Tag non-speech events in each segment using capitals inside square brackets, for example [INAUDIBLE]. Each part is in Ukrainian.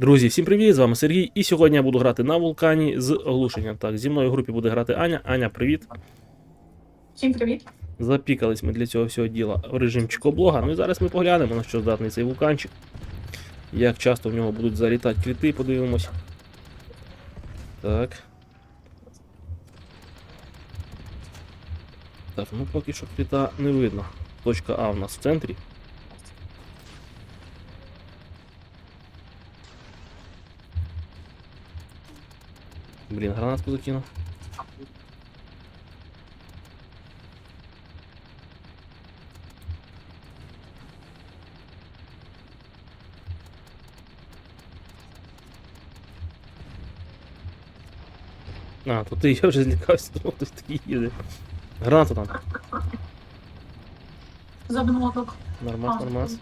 Друзі, всім привіт! З вами Сергій. І сьогодні я буду грати на вулкані з оглушенням. Так, зі мною в групі буде грати Аня. Аня, привіт. Всім привіт. Запікались ми для цього всього діла в режим чекоблога. Ну і зараз ми поглянемо, на що здатний цей вулканчик. Як часто в нього будуть залітати кріти, подивимось. Так. Так, ну поки що кріта не видно. Точка А в нас в центрі. Блин, гранатку позакину. А, тут ты [LAUGHS] я вже злякався, думав, хтось такий. Граната там. Задумала так. Нормас, а, нормас.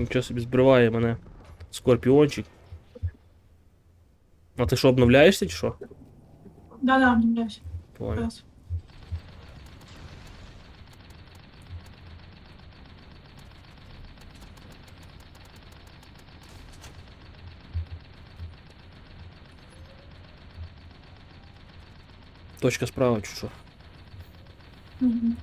Нічого собі збриває мене скорпіончик. А ти що, обновляєшся чи що? Да-да, обновляюсь. Понял. Зараз. Точка справа чи що? Мгм.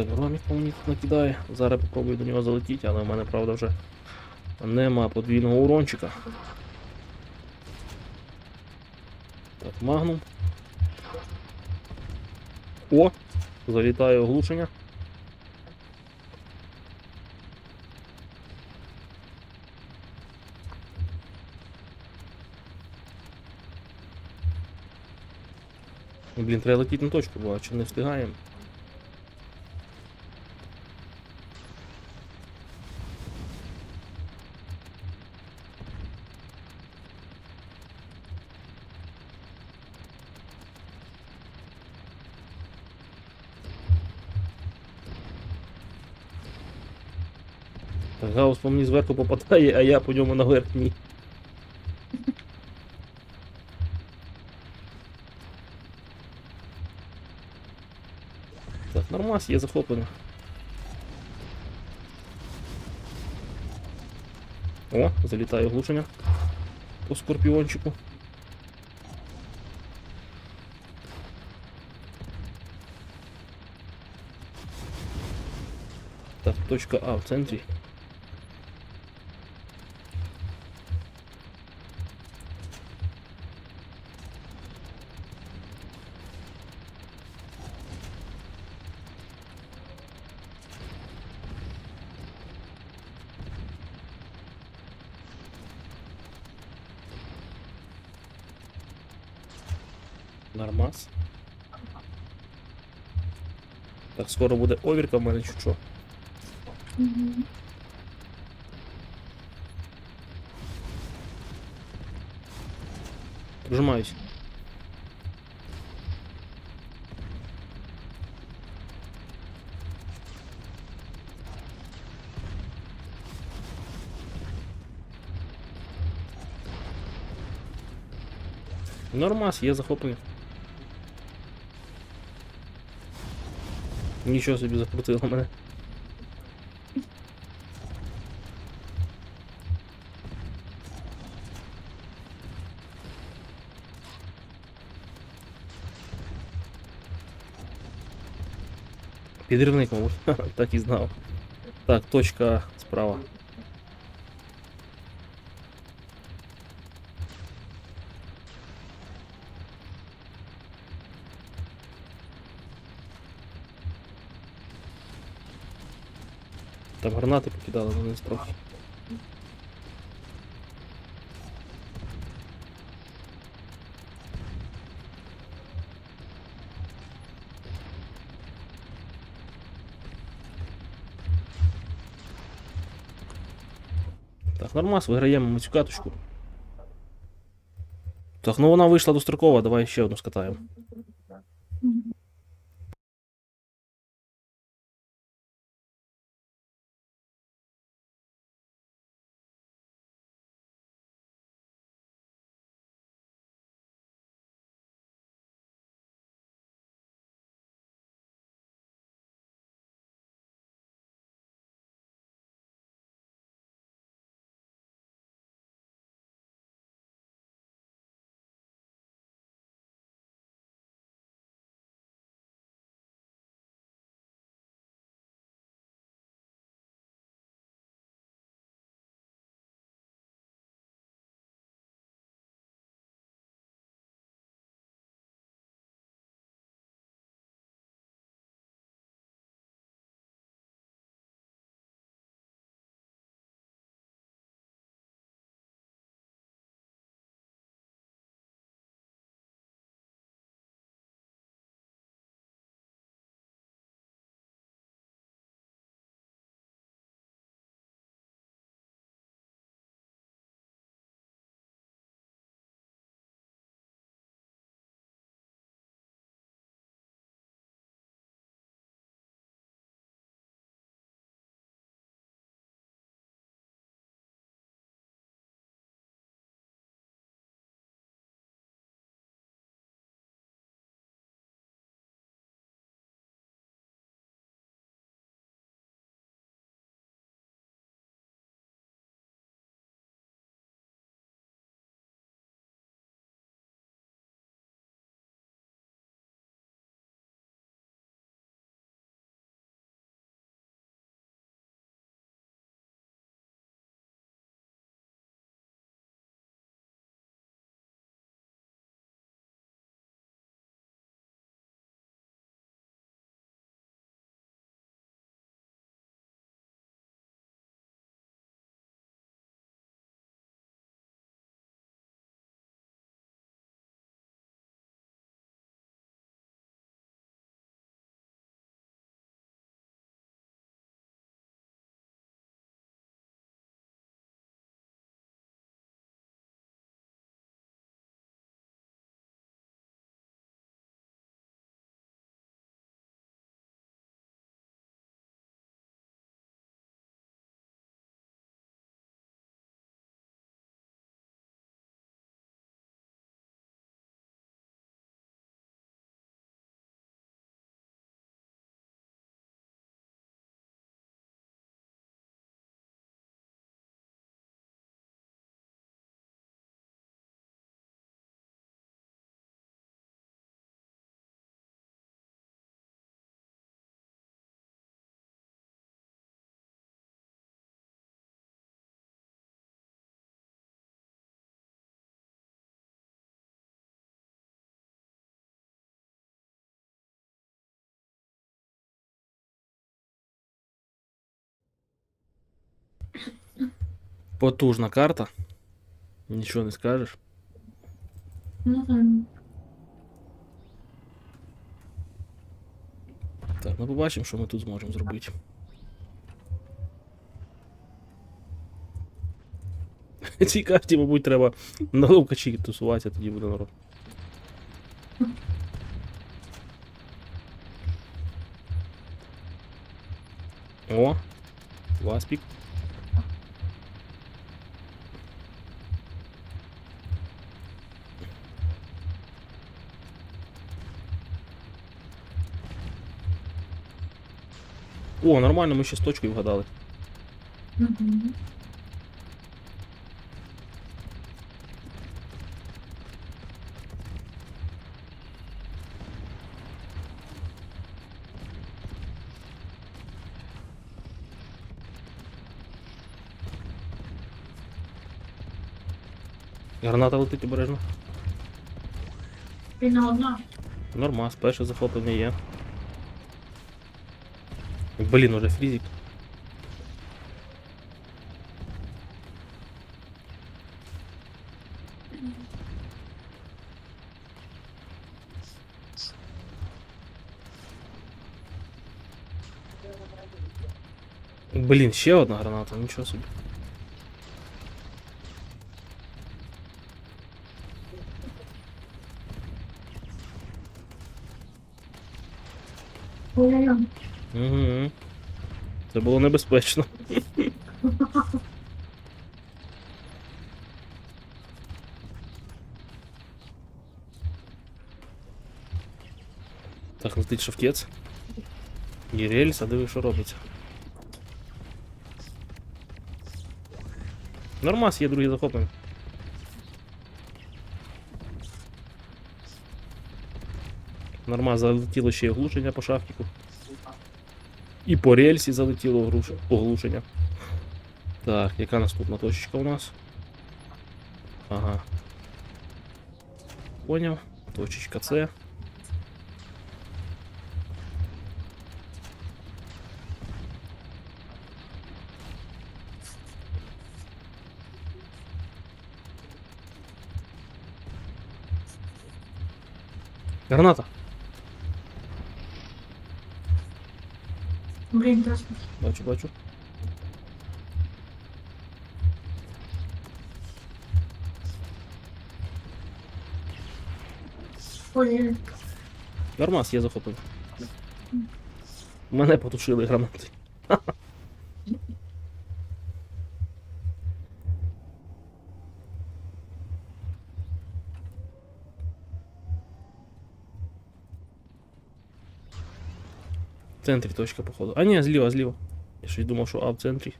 Так, громік по мені накидає. Зараз попробую до нього залетіти, але в мене, правда, вже нема подвійного урончика. Так, магнум. О! Залітає оглушення. Блін, треба летіти на точку, бо чи не встигаємо. Гаус по мені зверху попадає, а я по ньому наверх ні. Так, нормас, є захоплення. О, залітає оглушення по скорпіончику. Так, точка А в центрі. Нормас. Так, скоро буде овірка в мене чи що. Прижимаюсь. Нормас, я захопив. Нічого собі закрутило мене. Підривник, мабуть, так і знав. Так, точка справа. там гранати покидали, але не. Так, нормас, выиграем ми цю. Так, ну вона вийшла дострокова, давай еще одну скатаем. Потужна карта. Нічого не скажеш. Мгм. Так, ну побачимо, що ми тут зможемо зробити. [LAUGHS] Цій карті, мабуть, треба на ловкачі тусуватися, тоді буде народ. О, Васпік. О, нормально, ми ще з точкою вгадали. Мгм. Граната летить обережно. Війна одна. Нормас, перше захоплення є. блин, уже фризик. Блин, ще одна граната, ничего собі. Ой-ой-ой. Угу. Це було небезпечно. Так, летить шовкець. І рельс, а диви, що робиться. Нормас, є другий захоплений. Нормас залетіло ще й оглушення по шахтику. І по рельсі залетіло оглуш- оглушення. Так, яка наступна точечка у нас? Ага. Поняв. Точечка С. Граната. Блін, точно. Бачу, бачу. Ой-ой-ой. Нормас, я захопив. Мене потушили гранати. В центрі точка, походу. А ні, зліва, зліва. Я щось думав, що А в центрі.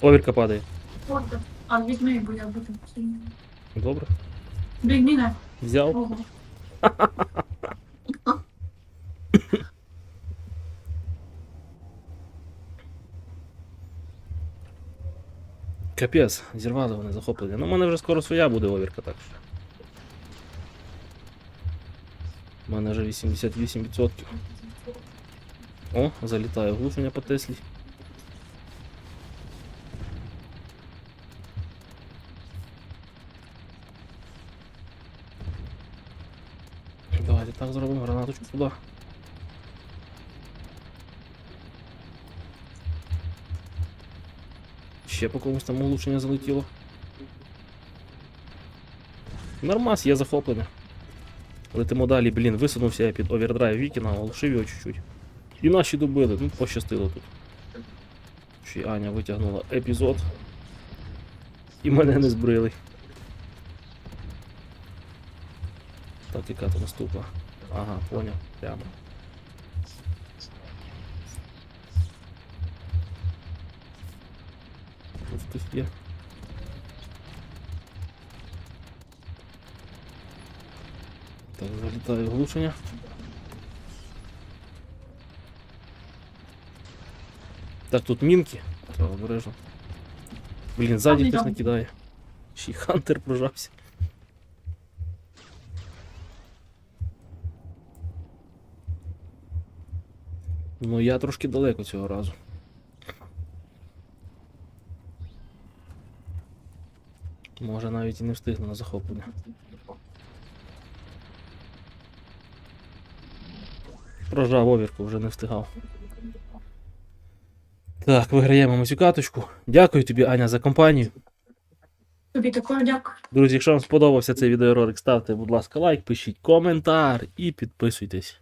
Овірка падає. От, так. а візьми, бо я буду. Добре. Блін, міна. Взяв. Ого. [LAUGHS] Капець, зірвали вони захоплення. Ну, в мене вже скоро своя буде овірка, так що. У мене вже 88%. О, залітає глушення по Теслі. Давайте так зробимо гранаточку туди. Ще по комусь там улучшення залетіло. Нормас, є захоплене. Летимо далі, блін, висунувся я під овердрайв Вікіна, оглушив його чуть-чуть. І наші добили, ну пощастило тут. Ще Аня витягнула епізод. І мене не збрили. Так, яка то наступна? Ага, поняв, прямо. Тут хтось є. Так, залітає глушення. Так, тут мінки. Треба обережно. Блін, ззаді хтось накидає. Ще й хантер прожався. Ну я трошки далеко цього разу. Може навіть і не встигну на захоплення. Прожав овірку, вже не встигав. Так, виграємо ми цю каточку. Дякую тобі, Аня, за компанію. Тобі також дякую. Друзі, якщо вам сподобався цей відеоролик, ставте, будь ласка, лайк, пишіть коментар і підписуйтесь.